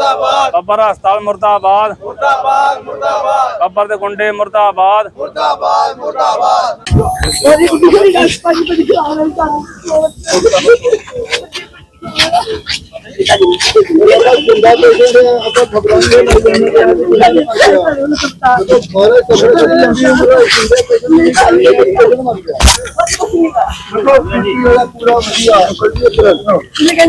ਮੁਰਦਾਬਾਦ। ਬੱਬਰ ਹਸਪਤਾਲ ਮੁਰਦਾਬਾਦ। ਮੁਰਦਾਬਾਦ ਮੁਰਦਾਬਾਦ। ਬੱਬਰ ਦੇ ਗੁੰਡੇ ਮੁਰਦਾਬਾਦ। ਮੁਰਦਾਬਾਦ ਮੁਰਦਾਬਾਦ। ਕਹਿੰਦੇ ਨਾ ਕੁਝ ਵੱਡੀ ਸ਼ੁਗਰ ਫੋਨ ਫੋਨ ਪਿੱਛੇ ਜਾ ਮੁੰਡਾ ਕਿੱਥੇ ਜਿੱਤੀ ਕੱਟੇ ਜਿੱਤੀ ਬਰਬਾਦ ਆ ਸੱਚ ਨਹੀਂ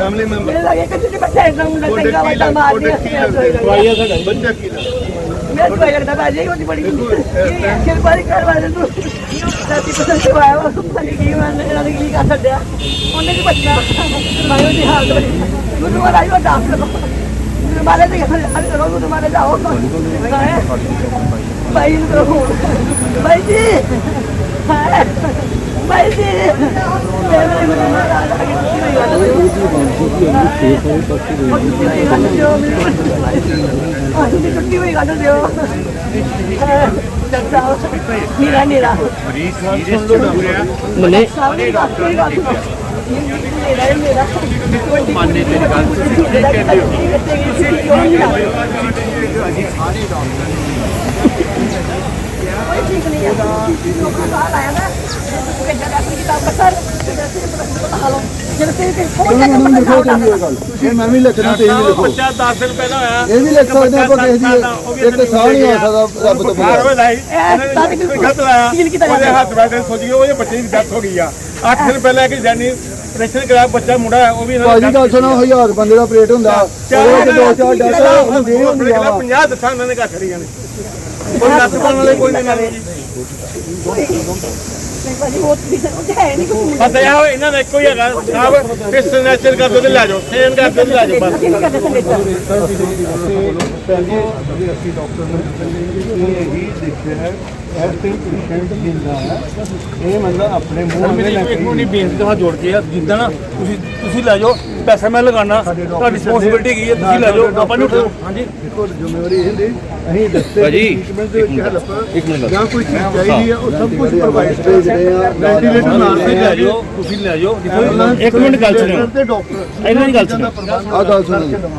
ਫੈਮਿਲੀ ਮੈਂਬਰ ਮੇਰੇ ਲੱਗੇ ਕਿ ਤੁਸੀਂ ਬੱਚਾ ਇੰਨਾ ਮੁੰਡਾ ਚੰਗਾ ਵੱਡਾ ਮਾਰ ਦਿਆ ਬੱਚਾ ਕੀ ਦਾ ਮੈਂ ਕੋਈ ਲੱਗਦਾ? ਬਾਜੀ ਉਹਦੀ ਬੜੀ ਕਿਰ ਬਾਰੀ ਕਰਵਾ ਦੇ ਤੂੰ ਸਾਡੀ ਪਸੰਦ ਕਰਵਾਇਆ ਉਹ ਸੁਪਨੀ ਕੀ ਮੈਂ ਇਹਨਾਂ ਦੀ ਕੀ ਕਰ ਛੱਡਿਆ ਉਹਨੇ ਕੀ ਬਚਣਾ ਮੈਂ ਉਹਦੀ ਹਾਲਤ ਬੜੀ ਮੈਨੂੰ ਆ ਰਾਈਓ ਡਾਕਟਰ ਮੈਨੂੰ ਮਾਰੇ ਤੇ ਹਰ ਹਰ ਰੋਜ਼ ਨੂੰ ਮਾਰੇ ਜਾਓ ਭਾਈ ਨੂੰ ਕਰੋ। ਭਾਈ ਜੀ ਹਾਏ ਭਾਈ ਜੀ ਮੇਰੇ ਮੈਨੂੰ ਮਾਰਾ ਤੁਸੀਂ ਛੁੱਟੀ ਹੋਈ ਗੱਲ ਦਿਓ ਡਾਕਟਰ ਸਾਹਿਬ ਨੀਰਾ ਨੀਰਾ ਮਨੇ ਸਾਰੇ ਡਾਕਟਰ ਹੀ ਗੱਲ ਮੇਰਾ ਇਹ ਮੇਰਾ ਮੰਨੇ ਤੇਰੀ ਗੱਲ ਕੋਈ ਠੀਕ ਨਹੀਂ ਹੈ ਲੋਕਾਂ ਦਾ ਹਾਲ ਆਇਆ ਨਾ ਤੂੰ ਕਹਿੰਦਾ ਡਾਕਟਰ ਦੀ ਕਿਤਾਬ ਕਰ ਜਿਹੜੇ ਤੇ ਕੋਈ ਨਾ ਪਤਾ ਇਹ ਮੈਂ ਵੀ ਲਿਖਣਾ ਤੇ ਇਹ ਵੀ ਲਿਖੋ। ਬੱਚਾ 10 ਦਿਨ ਪਹਿਲਾਂ ਹੋਇਆ। ਇਹ ਵੀ ਲਿਖ ਸਕਦੇ ਆਪਾਂ ਕਿਸੇ ਦੀ ਇੱਕ ਸਾਹ ਨਹੀਂ ਆ ਸਕਦਾ ਰੱਬ ਤੋਂ ਬਗੈਰ ਇਹ ਤਾਂ ਬਿਲਕੁਲ ਗਲਤ ਲਾਇਆ। ਫੀਲ ਕੀਤਾ ਉਹਦੇ ਜਾਂਦਾ। ਹੱਥ ਬੈਠੇ ਸੋਚ ਗਏ ਉਹਦੇ ਬੱਚੇ ਦੀ ਡੈਥ ਹੋ ਗਈ ਆ। 8 ਦਿਨ ਪਹਿਲਾਂ ਕਿ ਜਾਨੀ ਬੱਚਾ ਮੁੰਡਾ ਹੈ ਉਹ ਵੀ ਇਹਨਾਂ ਭਾਜੀ ਗੱਲ ਸੁਣੋ ਹਜ਼ਾਰ ਬੰਦੇ ਦਾ ਆਪਰੇਟ ਹੁੰਦਾ। ਉਹਦੇ ਵਿੱਚ ਦੋ ਚਾਰ ਡਾਕਟਰ ਹੁੰਦੇ ਹੁੰਦੇ ਆ 50 ਦੱਸਾਂ ਇਹਨਾਂ ਨੇ ਘੱਟ ਰਹੀਆਂ ਨੇ। ਕੋਈ ਨੱਸ ਪਾਉਣ ਵਾਲੇ ਕੋਈ ਨਹੀਂ ਨਾਲ Uy! ਜੀ ਭਾਜੀ ਉਹ ਵੀ ਉਹ ਹੈ ਨਹੀਂ ਕੋਈ ਪਤਾ ਆ ਇਹਨਾਂ ਦਾ ਇੱਕੋ ਹੀ ਹੈਗਾ। ਸਾਹਿਬ ਇਸ ਨੈਚਰ ਕਰ ਦੋ ਤੇ ਲੈ ਜਾਓ ਸੇਨ ਕਰ ਦੋ ਤੇ ਲੈ ਜਾਓ ਬਸ। ਕੀ ਕਰਦੇ ਸੰਡੇ ਚ ਅਸੀਂ ਡਾਕਟਰ ਨੇ ਇਹ ਹੀ ਦੇਖਿਆ ਹੈ ਐਸਟਿੰਗ ਪੇਸ਼ੈਂਟ ਜਿੰਦਾ ਹੈ ਇਹ ਮਤਲਬ ਆਪਣੇ ਮੂੰਹ ਮੇਰੀ ਇੱਕ ਮਿੰਟ ਬੇਨਤੀ ਹੱਥ ਜੋੜ ਕੇ ਆ। ਜਿੱਦਾਂ ਨਾ ਤੁਸੀਂ ਤੁਸੀਂ ਲੈ ਜਾਓ ਪੈਸਾ ਮੈਂ ਲਗਾਣਾ ਤੁਹਾਡੀ ਰਿਸਪੌਂਸਿਬਿਲਟੀ ਕੀ ਹੈ ਤੁਸੀਂ ਲੈ ਜਾਓ ਆਪਾਂ ਨੂੰ ਉਠਾਓ ਹਾਂਜੀ। ਦੇਖੋ ਜ਼ਿੰਮੇਵਾਰੀ ਇਹ ਹੁੰਦੀ ਅਸੀਂ ਦੱਸਦੇ ਟ੍ਰੀਟਮੈਂਟ ਦੇ ਵਿੱਚ ਹੈਲਪ ਜਾਂ ਕੋਈ ਚੀਜ਼ ਚਾਹੀਦੀ ਹੈ। ਉਹ ਸਭ ਕੁਝ ਪ੍ਰੋਵਾਈਡ ਕਰਦੇ ਆ ਵੈਂਟੀਲੇਟਰ ਨਾਲ ਤੁਸੀਂ ਲੈ ਜਾਓ ਤੁਸੀਂ ਲੈ ਜਾਓ। ਜਿੱਥੋਂ ਇੱਕ ਮਿੰਟ ਗੱਲ ਸੁਣੋ ਤੇ ਡਾਕਟਰ ਇਹਨਾਂ ਦੀ ਗੱਲ ਸੁਣੋ ਆ ਗੱਲ ਸੁਣੋ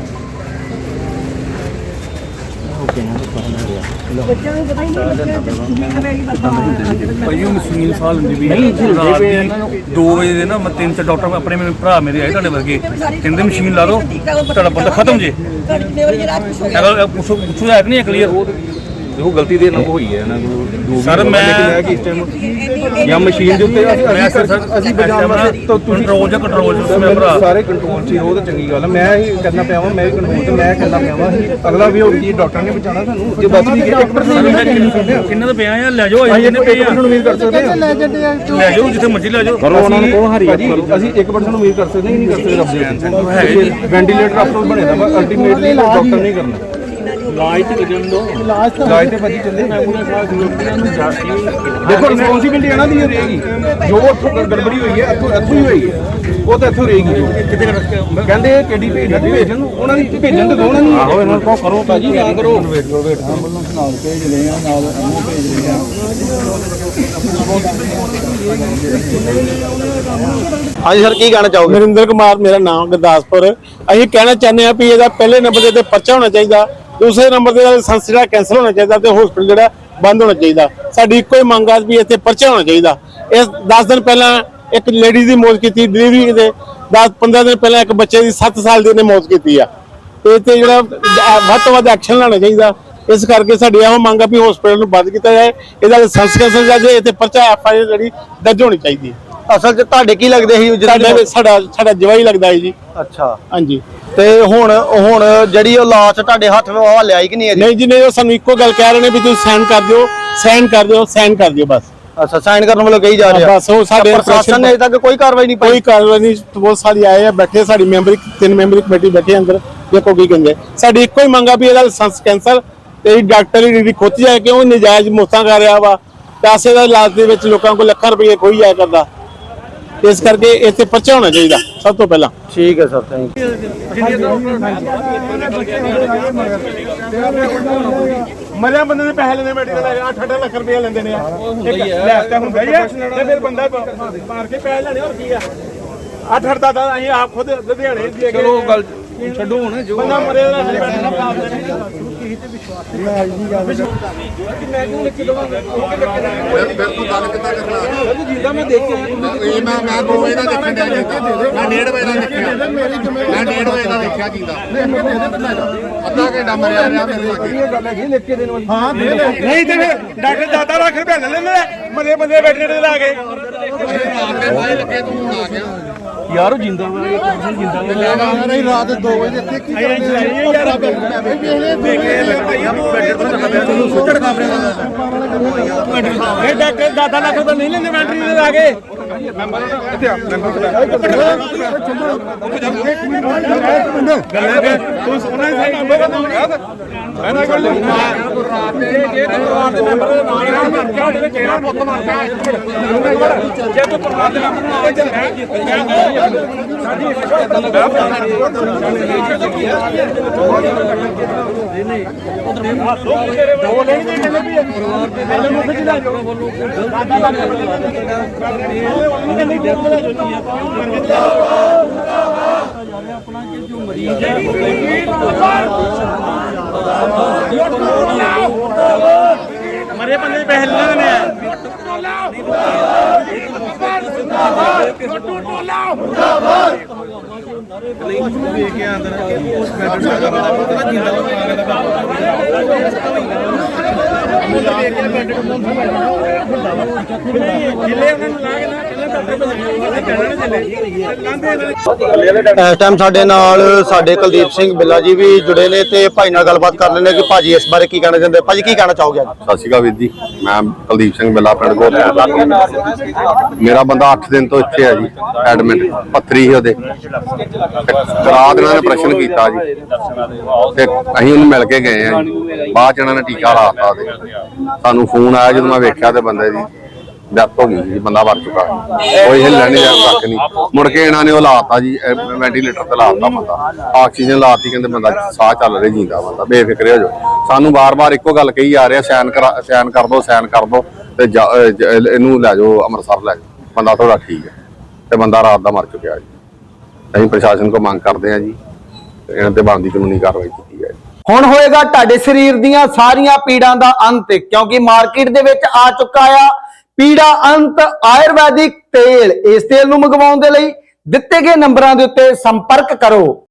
ਬੱਚਿਆਂ ਨੂੰ ਪਤਾ ਹੀ ਨਹੀਂ ਬੱਚੇ ਮੇਰੀ ਬਸ ਭਾਈ ਉਹ ਮਸ਼ੀਨ ਸਾਲ ਹੁੰਦੀ ਵੀ ਰਾਤ ਦੀ 2 ਵਜੇ ਦੇ ਨਾ ਮੈਂ ਤਿੰਨ ਚਾਰ ਡਾਕਟਰ ਆਪਣੇ ਮੇਰੇ ਭਰਾ ਮੇਰੇ ਆਏ ਤੁਹਾਡੇ ਵਰਗੇ। ਕਹਿੰਦੇ ਮਸ਼ੀਨ ਲਾ ਦਿਓ ਤੁਹਾਡਾ ਬੰਦਾ ਖਤਮ ਜੇ। ਜਿਹੜਾ ਅਗਰ ਪੁੱਛੋ ਪੁੱਛੋ ਹੈ ਕਿ ਨਹੀਂ ਕਲੀਅਰ ਦੇਖੋ ਗਲਤੀ ਦੇ ਨਾਲ ਹੋਈ ਹੈ ਇਹਨਾਂ ਕੋਲ ਜੋ ਵੀ ਸਰ, ਮੈਂ- ਲਿਆ ਕਿ ਇਸ ਟਾਈਮ ਜਾਂ ਮਸ਼ੀਨ ਦੇ ਉੱਤੇ ਅਸੀਂ- ਮੈਂ ਸਰ ਅਸੀਂ ਬਚਾਉਣ ਵਾਸਤੇ ਤਾਂ ਤੁਸੀਂ ਕੰਟਰੋਲ ਜਾਂ ਕੰਟਰੋਲ ਚ ਮੈਨੂੰ ਭਰਾ ਸਾਰੇ ਕੰਟਰੋਲ 'ਚ ਹੀ ਉਹ ਤਾਂ ਚੰਗੀ ਗੱਲ ਹੈ ਮੈਂ ਹੀ ਕਰਨਾ ਪਿਆ ਵਾਂ ਮੈਂ ਹੀ ਕੰਟਰੋਲ ਤੇ ਮੈਂ ਕਰਨਾ ਪਿਆ ਵਾਂ। ਅਗਲਾ ਵੀ ਹੋਊ ਕਿ ਡਾਕਟਰ ਨੇ ਬਚਾਉਣਾ ਸਾਨੂੰ। ਜੇ ਬਚ ਵੀ ਗਿਆ 1% ਕਿੰਨੇ ਦਾ ਪਿਆ ਆ ਲੈ ਜਾਓ ਅਸੀਂ ਅਸੀਂ ਇੱਕ ਪਏ ਆ? ਪਰਸੈਂਟ ਉਮੀਦ ਕਰ ਸਕਦੇ ਹਾਂ ਲੈ ਜਾਓ ਜਿੱਥੇ ਮਰਜ਼ੀ ਲੈ ਜਾਓ। ਕਰੋ ਉਹਨਾਂ ਨੂੰ ਕਹੋ ਹਰੀ ਅਸੀਂ 1% ਉਮੀਦ ਕਰ ਸਕਦੇ ਹਾਂ ਨਹੀਂ ਕਰ ਸਕਦੇ ਰੱਬ ਦੇ ਵੈਂਟੀਲੇਟਰ ਆਪਰੋਲ ਬਣੇਦਾ ਵਾ ਅਲਟੀਮੇਟਲੀ ਡਾਕਟਰ ਨਹੀਂ ਕਰਨਾ। ਲਾਜ ਤੇ ਕਿਦਨ ਦੋ। ਇਲਾਜ ਤੇ ਭਾਜੀ ਚੱਲੇ। ਦੇਖੋ ਰਿਸਪੌਂਸਿਬਿਲਟੀ ਇਹਨਾਂ ਦੀ ਹੀ ਰਹੇਗੀ ਜੋ ਉੱਥੋਂ ਗੜਬੜੀ ਹੋਈ ਹੈ ਇੱਥੋਂ ਇੱਥੋਂ ਹੀ ਹੋਈ ਹੈ। ਉਹ ਤਾਂ ਇੱਥੋਂ ਰਹੇਗੀ। ਕਿਤੇ ਕਰ ਕਹਿੰਦੇ ਕਿਹੜੀ ਭੇਜਣਾ ਤੇ ਭੇਜਣ ਉਹਨਾਂ ਦੀ ਭੇਜਣ ਤੇ ਦੋ ਉਹਨਾਂ ਨੂੰ। ਆਹੋ ਇਹਨਾਂ ਨੂੰ ਕਰੋ ਭਾਜੀ। ਨਾ ਕਰੋ। ਐਂਬੂਲੈਂਸ ਨਾਲ ਭੇਜ ਰਹੇ ਆ ਨਾਲ ਐਮਓ ਭੇਜ ਰਹੇ ਆ। ਹਾਂਜੀ ਸਰ ਕੀ ਕਹਿਣਾ ਚਾਹੋਗੇ? ਨਰਿੰਦਰ ਕੁਮਾਰ ਮੇਰਾ ਨਾਮ ਗੁਰਦਾਸਪੁਰ। ਅਸੀਂ ਕਹਿਣਾ ਚਾਹੁੰਦੇ ਆ ਵੀ ਇਹਦਾ ਪਹਿਲੇ ਨੰਬਰ ਦੇ ਤੇ ਪਰਚਾ ਹੋਣਾ ਚਾਹੀਦਾ। ਦੂਸਰੇ ਨੰਬਰ ਦੇ ਲਾਇਸੈਂਸ ਜਿਹੜਾ ਕੈਂਸਲ ਹੋਣਾ ਚਾਹੀਦਾ ਤੇ ਹਸਪੀਟਲ ਜਿਹੜਾ ਬੰਦ ਹੋਣਾ ਚਾਹੀਦਾ। ਸਾਡੀ ਇੱਕੋ ਹੀ ਮੰਗ ਆ ਵੀ ਇੱਥੇ ਪਰਚਾ ਹੋਣਾ ਚਾਹੀਦਾ। ਇਸ 10 ਦਿਨ ਪਹਿਲਾਂ ਇੱਕ ਲੇਡੀ ਦੀ ਮੌਤ ਕੀਤੀ ਡਿਲੀਵਰੀ ਦੇ 10 15 ਦਿਨ ਪਹਿਲਾਂ ਇੱਕ ਬੱਚੇ ਦੀ 7 ਸਾਲ ਦੀ ਨੇ ਮੌਤ ਕੀਤੀ ਆ। ਤੇ ਇੱਥੇ ਜਿਹੜਾ ਵੱਧ ਤੋਂ ਵੱਧ ਐਕਸ਼ਨ ਲੈਣਾ ਚਾਹੀਦਾ। ਇਸ ਕਰਕੇ ਸਾਡੀ ਇਹੋ ਮੰਗ ਆ ਵੀ ਹਸਪੀਟਲ ਨੂੰ ਬੰਦ ਕੀਤਾ ਜਾਏ। ਇਹਦਾ ਲਾਇਸੈਂਸ ਕੈਂਸਲ ਜਾਏ ਇੱਥੇ ਪਰਚਾ ਐਫ ਆਈ ਜਿਹੜੀ ਦਰਜ ਹੋਣੀ ਚਾਹੀਦੀ। ਅਸਲ 'ਚ ਤੁਹਾਡੇ ਕੀ ਲੱਗਦੇ ਸੀ ਸਾਡਾ ਸਾਡਾ ਜਵਾਈ ਲੱਗਦਾ ਹੈ ਜੀ। ਅੱਛਾ। ਹਾਂਜੀ। ਤੇ ਹੁਣ ਹੁਣ ਜਿਹੜੀ ਉਹ ਲਾਸ਼ ਤੁਹਾਡੇ ਹੱਥ ਵਿੱਚ ਲਿਆਈ ਕਿ ਨਹੀਂ ਅਜੇ? ਨਹੀਂ ਜੀ ਨਹੀਂ ਉਹ ਸਾਨੂੰ ਇੱਕੋ ਗੱਲ ਕਹਿ ਰਹੇ ਨੇ ਵੀ ਤੁਸੀਂ ਸਾਈਨ ਕਰ ਦਿਓ ਸਾਈਨ ਕਰ ਦਿਓ ਸਾਈਨ ਕਰ ਦਿਓ ਬਸ। ਅੱਛਾ ਸਾਈਨ ਕਰਨ ਵੱਲੋਂ ਕਹੀ ਜਾ ਰਿਹਾ। ਬਸ ਉਹ ਸਾਡੇ ਪ੍ਰਸ਼ਾਸਨ ਨੇ ਅਜੇ ਤੱਕ ਕੋਈ ਕਾਰਵਾਈ ਨਹੀਂ ਕੋਈ ਪਾਈ ਕਾਰਵਾਈ ਨਹੀਂ ਬਹੁਤ ਸਾਰੀ ਆਏ ਆ ਬੈਠੇ ਸਾਡੀ ਮੈਂਬਰ ਤਿੰਨ ਮੈਂਬਰੀ ਕਮੇਟੀ ਬੈਠੇ ਅੰਦਰ ਦੇਖੋ ਕੀ ਕਹਿੰਦੇ। ਸਾਡੀ ਇੱਕੋ ਹੀ ਮੰਗ ਵੀ ਇਹਦਾ ਲਾਇਸੈਂਸ ਕੈਂਸਲ ਤੇ ਇਹ ਡਾਕਟਰ ਦੀ ਡਿਊਟੀ ਖੁੱਤ ਜਾਏ ਕਿਉਂ? ਨਜਾਇਜ਼ ਮੌਤਾਂ ਕਰ ਰਿਹਾ ਵਾ। ਪੈਸੇ ਦਾ ਇਲਾਜ ਦੇ ਵਿੱਚ ਲੋਕਾਂ ਕੋਲ ਲੱਖਾਂ ਰੁਪਏ ਖੋਈ ਜਾਇਆ ਕਰਦਾ। ਇਸ ਕਰਕੇ ਇੱਥੇ ਪਰਚਾ ਹੋਣਾ ਚਾਹੀਦਾ ਸਭ ਤੋਂ ਪਹਿਲਾਂ। ਠੀਕ ਹੈ ਸਰ ਥੈਂਕ ਯੂ ਮਰਿਆ ਬੰਦੇ ਦੇ ਪੈਸੇ ਲੈਣੇ ਮੈਡੀਕਲ ਲੈ 8-8 ਲੱਖ ਰੁਪਏ ਲੈਂਦੇ ਨੇ ਲੈਬ ਤਾਂ ਹੁੰਦਾ ਹੀ ਆ ਤੇ ਫਿਰ ਬੰਦਾ ਮਾਰ ਕੇ ਪੈਸੇ ਲੈਣੇ ਹੋਰ ਕੀ ਆ? 8-8 ਦਾ ਅਸੀਂ ਆਪ ਖੁਦ ਲੁਧਿਆਣੇ ਦੀ ਚਲੋ ਗੱਲ ਛੱਡੋ ਹੁਣ ਜੋ ਬੰਦਾ ਮਰਿਆ ਦਾ ਹਲੇ ਬੈਠਾ ਪਾਪ ਦੇਣੇ ਜਿੱਦਾਂ ਮੈਂ ਦੇਖਿਆ ਇਹ ਮੈਂ ਮੈਂ 2 ਵਜੇ ਦਾ ਦੇਖਣ ਡਿਆ ਮੈਂ 1:30 ਵਜੇ ਦਾ ਦੇਖਿਆ। ਮੈਂ 1:30 ਵਜੇ ਦਾ ਦੇਖਿਆ ਜਿੰਦਾ ਅੱਧਾ ਘੰਟਾ ਮਰਿਆ ਰਿਹਾ ਮੇਰੇ ਲਾਗੇ ਗੱਲ ਲਿਖ ਕੇ ਦੇਣ। ਵਾਲੀ ਹਾਂ ਦੇ ਦੇ ਨਹੀਂ ਤੇ ਫਿਰ ਡਾਕਟਰ ਦਾਦਾ ਲੱਖ ਰੁਪਏ ਲੈ ਲੈਂਦੇ ਨੇ ਮਰੇ ਬੰਦੇ ਬੈਠੇ ਲਾ ਕੇ। ਸਾਰੇ ਲੱਗੇ ਤੂੰ ਆ ਗਿਆ। ਯਾਰ ਉਹ ਜਿੰਦਾ ਵਾ ਜਿੰਦਾ ਵਾ ਨਹੀਂ ਰਾਤ 2 ਵਜੇ ਇੱਥੇ ਕੀ ਇਹ ਡਾਕਟਰ ਦਾਦਾ ਲੱਖ ਰੁਪਏ ਨਹੀਂ ਲੈਂਦੇ ਬੈਟਰੀ ਦੇ ਲਾ ਕੇ ਤੂੰ ਸੁਣਾ ਸਹੀ ਮੈਂ ਨਾ ਗੱਲ ਜੇ ਤੂੰ ਪਰਿਵਾਰ ਦੇ ਮੈਂਬਰ ਦੇ ਨਾਲ ਨਾਲ ਮਰ ਗਿਆ ਉਹਦੇ ਕਿਹੜਾ ਪੁੱਤ ਮਰ ਗਿਆ ਜੇ ਤੂੰ ਪਰਿਵਾਰ ਦੇ ਮੈਂਬਰ ਨੂੰ ਆਵੇ ਚੱਲ ਦੋ ਲੈਣ ਦੇ ਕਹਿੰਦੇ ਵੀ ਪਹਿਲੇ ਮੁੱਖ ਚ ਲੈ ਜਾਓ ਦਾਦਾ ਲੱਖ ਰੁਪਏ ਉਹਨੇ ਨਹੀਂ ਦੇ ਮਰੇ ਬੰਦੇ ਦੇ ਪੈਸੇ ਲੈਣੇ ਨੇ। ਜਿੱਲੇ ਉਹਨਾਂ ਨੂੰ ਲਾ ਕੇ ਨਾ। ਇਸ ਟਾਈਮ ਸਾਡੇ ਨਾਲ ਸਾਡੇ ਕੁਲਦੀਪ ਸਿੰਘ ਬਿੱਲਾ ਜੀ ਵੀ ਜੁੜੇ ਨੇ ਤੇ ਭਾਈ ਨਾਲ ਗੱਲਬਾਤ ਕਰ ਲੈਣੇ ਕਿ ਭਾਜੀ ਇਸ ਬਾਰੇ ਕੀ ਕਹਿਣਾ ਚਾਹੁੰਦੇ? ਭਾਜੀ ਕੀ ਕਹਿਣਾ ਚਾਹੋਗੇ ਸਤਿ ਸ਼੍ਰੀ ਅਕਾਲ ਵੀਰ ਜੀ। ਮੈਂ ਕੁਲਦੀਪ ਸਿੰਘ ਬਿੱਲਾ, ਪਿੰਡ ਗੋਤਪੁਰ ਮੇਰਾ ਬੰਦਾ 8 ਦਿਨ ਤੋਂ ਇੱਥੇ ਹੈ ਜੀ ਐਡਮਿਟ ਪੱਥਰੀ ਸੀ ਉਹਦੇ। ਰਾਤ ਇਹਨਾਂ ਨੇ ਪ੍ਰਸ਼ਨ ਕੀਤਾ ਜੀ। ਤੇ ਅਸੀਂ ਉਹਨੂੰ ਮਿਲ ਕੇ ਗਏ ਆ ਜੀ। ਬਾਅਦ ਚ ਇਹਨਾਂ ਨੇ ਟੀਕਾ ਲਾਤਾ ਉਹਦੇ। ਸਾਨੂੰ ਫੋਨ ਆਇਆ ਜਦੋਂ ਮੈਂ ਵੇਖਿਆ ਤੇ ਬੰਦੇ ਦੀ। ਡੈਥ ਹੋ ਗਈ ਜੀ ਬੰਦਾ ਮਰ ਚੁੱਕਾ ਕੋਈ ਹਿੱਲਣ ਨਹੀਂ ਜਾਂ ਕੱਖ ਨਹੀਂ। ਮੁੜ ਕੇ ਇਹਨਾਂ ਨੇ ਉਹ ਲਾਤਾ ਜੀ ਵੈਂਟੀਲੇਟਰ ਤੇ ਲਾਤਾ ਬੰਦਾ। ਆਕਸੀਜਨ ਲਾਤੀ, ਕਹਿੰਦੇ ਬੰਦਾ ਸਾਹ ਚੱਲ ਰਿਹਾ, ਜਿੰਦਾ ਬੰਦਾ। ਬੇਫਿਕਰੇ ਹੋ ਜਾਓ। ਸਾਨੂੰ ਵਾਰ-ਵਾਰ ਇੱਕੋ ਗੱਲ ਕਹੀ ਜਾ ਰਿਹਾ, ਸੈਨ ਕਰਾ, ਸੈਨ ਕਰ ਦੋ, ਸੈਨ ਕਰ ਦੋ ਤੇ ਇਹਨੂੰ ਲੈ ਜਾਓ, ਅੰਮ੍ਰਿਤਸਰ ਲੈ ਜਾਓ। ਬੰਦਾ ਥੋੜਾ ਠੀਕ ਹੈ ਤੇ ਬੰਦਾ ਰਾਤ ਦਾ ਮਰ ਚੁੱਕਿਆ ਜੀ। ਅਸੀਂ ਪ੍ਰਸ਼ਾਸਨ ਕੋ ਮੰਗ ਕਰਦੇ ਹਾਂ ਜੀ ਇਹਨਾਂ ਤੇ ਬਣਦੀ ਕਾਨੂੰਨੀ ਕਾਰਵਾਈ ਕੀਤੀ ਜਾਏ। ਹੁਣ ਹੋਏਗਾ ਤੁਹਾਡੇ ਸਰੀਰ ਦੀਆਂ ਸਾਰੀਆਂ ਪੀੜਾਂ ਦਾ ਅੰਤ, ਕਿਉਂਕਿ ਮਾਰਕੀਟ ਦੇ ਵਿੱਚ ਆ ਚੁੱਕਾ ਆ। ਪੀੜਾ ਅੰਤ ਆਯੁਰਵੈਦਿਕ ਤੇਲ ਇਸ ਤੇਲ ਨੂੰ ਮੰਗਵਾਉਣ ਦੇ ਲਈ ਦਿੱਤੇ ਗਏ ਨੰਬਰਾਂ ਦੇ ਉੱਤੇ ਸੰਪਰਕ ਕਰੋ।